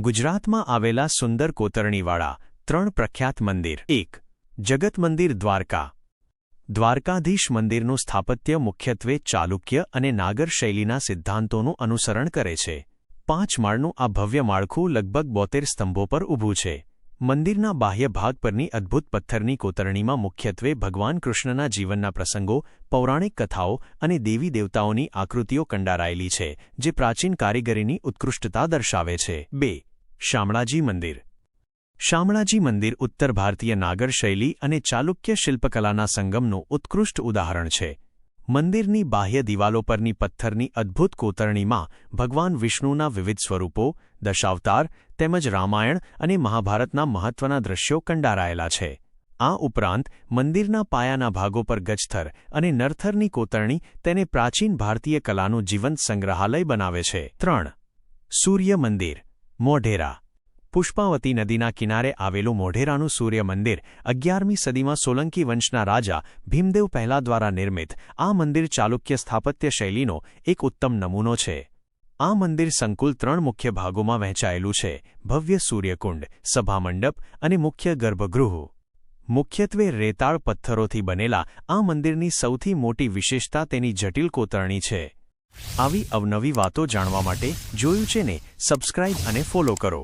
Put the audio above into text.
ગુજરાતમાં આવેલા સુંદર કોતરણીવાળા ત્રણ પ્રખ્યાત મંદિર. એક જગત મંદિર દ્વારકા. દ્વારકાધીશ મંદિરનું સ્થાપત્ય મુખ્યત્વે ચાલુક્ય અને નાગર શૈલીના સિદ્ધાંતોનું અનુસરણ કરે છે. પાંચ માળનું આ ભવ્ય માળખું લગભગ બોતેર સ્તંભો પર ઊભું છે. મંદિરના બાહ્ય ભાગ પરની અદ્ભુત પથ્થરની કોતરણીમાં મુખ્યત્વે ભગવાન કૃષ્ણના જીવનના પ્રસંગો, પૌરાણિક કથાઓ અને દેવી દેવતાઓની આકૃતિઓ કંડારાયેલી છે, જે પ્રાચીન કારીગરીની ઉત્કૃષ્ટતા દર્શાવે છે. બે શામળાજી મંદિર. શામળાજી મંદિર ઉત્તર ભારતીય નાગર શૈલી અને ચાલુક્ય શિલ્પકલાના સંગમનું ઉત્કૃષ્ટ ઉદાહરણ છે. મંદિરની બાહ્ય દિવાલો પરની પથ્થરની અદ્ભુત કોતરણીમાં ભગવાન વિષ્ણુના વિવિધ સ્વરૂપો, દશાવતાર, તેમજ રામાયણ અને મહાભારતના મહત્વના દ્રશ્યો કંડારાયેલા છે. આ ઉપરાંત, મંદિરના પાયાના ભાગો પર ગજથર અને નરથરની કોતરણી તેને પ્રાચીન ભારતીય કલાનું જીવંત સંગ્રહાલય બનાવે છે. ત્રણ. સૂર્ય મંદિર. મોઢેરા. પુષ્પાવતી નદીના કિનારે આવેલું મોઢેરાનું સૂર્ય મંદિર અગિયારમી સદીમાં સોલંકી વંશના રાજા ભીમદેવ પહેલા દ્વારા નિર્મિત. આ મંદિર ચાલુક્ય સ્થાપત્ય શૈલીનો એક ઉત્તમ નમૂનો છે. આ મંદિર સંકુલ ત્રણ મુખ્ય ભાગોમાં વહેંચાયેલું છે. ભવ્ય સૂર્યકુંડ, સભામંડપ અને મુખ્ય ગર્ભગૃહ. મુખ્યત્વે રેતાળ પથ્થરોથી બનેલા આ મંદિરની સૌથી મોટી વિશેષતા તેની જટિલ કોતરણી છે. આવી અવનવી વાતો જાણવા માટે જોયું છે ને સબસ્ક્રાઇબ અને ફોલો કરો.